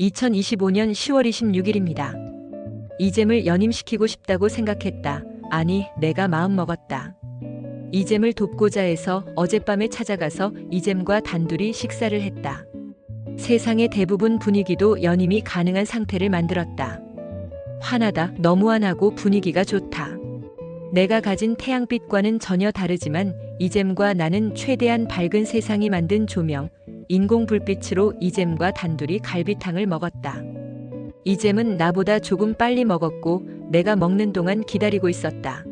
2025년 10월 26일입니다. 이잼을 연임시키고 싶다고 생각했다. 아니, 내가 마음 먹었다. 이잼을 돕고자 해서 어젯밤에 찾아가서 이잼과 단둘이 식사를 했다. 세상의 대부분 분위기도 연임이 가능한 상태를 만들었다. 환하다, 너무 환하고 분위기가 좋다. 내가 가진 태양빛과는 전혀 다르지만 이잼과 나는 최대한 밝은 세상이 만든 조명, 인공 불빛으로 이잼과 단둘이 갈비탕을 먹었다. 이잼은 나보다 조금 빨리 먹었고 내가 먹는 동안 기다리고 있었다.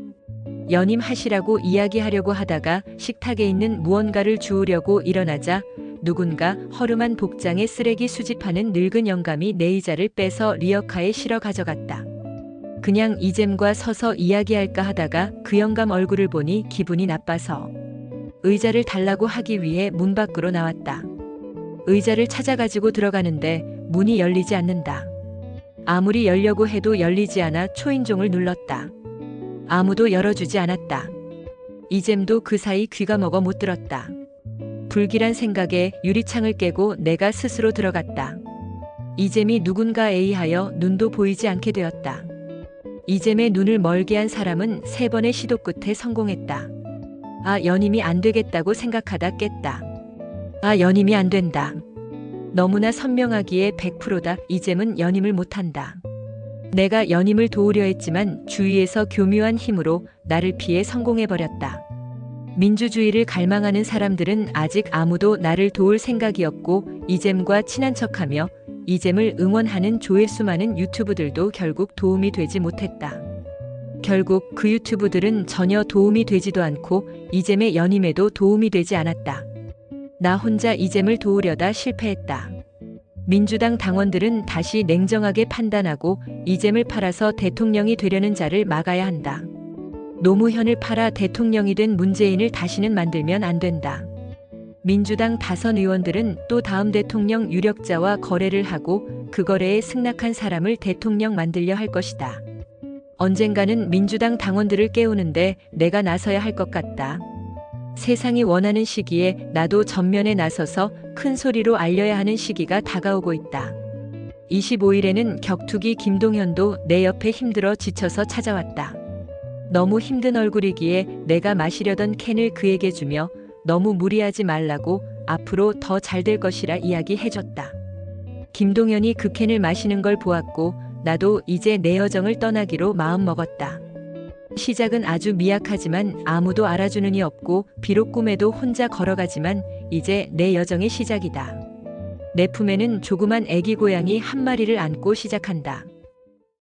연임하시라고 이야기하려고 하다가 식탁에 있는 무언가를 주우려고 일어나자 누군가 허름한 복장에 쓰레기 수집하는 늙은 영감이 내 의자를 빼서 리어카에 실어 가져갔다. 그냥 이잼과 서서 이야기할까 하다가 그 영감 얼굴을 보니 기분이 나빠서 의자를 달라고 하기 위해 문 밖으로 나왔다. 의자를 찾아가지고 들어가는데 문이 열리지 않는다. 아무리 열려고 해도 열리지 않아 초인종을 눌렀다. 아무도 열어주지 않았다. 이잼도 그 사이 귀가 먹어 못 들었다. 불길한 생각에 유리창을 깨고 내가 스스로 들어갔다. 이잼이 누군가에 의하여 눈도 보이지 않게 되었다. 이잼의 눈을 멀게 한 사람은 세 번의 시도 끝에 성공했다. 아, 연임이 안 되겠다고 생각하다 깼다. 아, 연임이 안 된다. 너무나 선명하기에 100%다. 이잼은 연임을 못한다. 내가 연임을 도우려 했지만 주위에서 교묘한 힘으로 나를 피해 성공해버렸다. 민주주의를 갈망하는 사람들은 아직 아무도 나를 도울 생각이었고 이잼과 친한 척하며 이잼을 응원하는 조회수 많은 유튜브들도 결국 도움이 되지 못했다. 결국 그 유튜브들은 전혀 도움이 되지도 않고 이잼의 연임에도 도움이 되지 않았다. 나 혼자 이잼을 도우려다 실패했다. 민주당 당원들은 다시 냉정하게 판단하고 이잼을 팔아서 대통령이 되려는 자를 막아야 한다. 노무현을 팔아 대통령이 된 문재인을 다시는 만들면 안 된다. 민주당 다선 의원들은 또 다음 대통령 유력자와 거래를 하고 그 거래에 승낙한 사람을 대통령 만들려 할 것이다. 언젠가는 민주당 당원들을 깨우는데 내가 나서야 할 것 같다. 세상이 원하는 시기에 나도 전면에 나서서 큰 소리로 알려야 하는 시기가 다가오고 있다. 25일에는 격투기 김동현도 내 옆에 힘들어 지쳐서 찾아왔다. 너무 힘든 얼굴이기에 내가 마시려던 캔을 그에게 주며 너무 무리하지 말라고 앞으로 더 잘 될 것이라 이야기해줬다. 김동현이 그 캔을 마시는 걸 보았고 나도 이제 내 여정을 떠나기로 마음먹었다. 시작은 아주 미약하지만 아무도 알아주는 이 없고 비록 꿈에도 혼자 걸어가지만 이제 내 여정의 시작이다. 내 품에는 조그만 애기 고양이 한 마리를 안고 시작한다.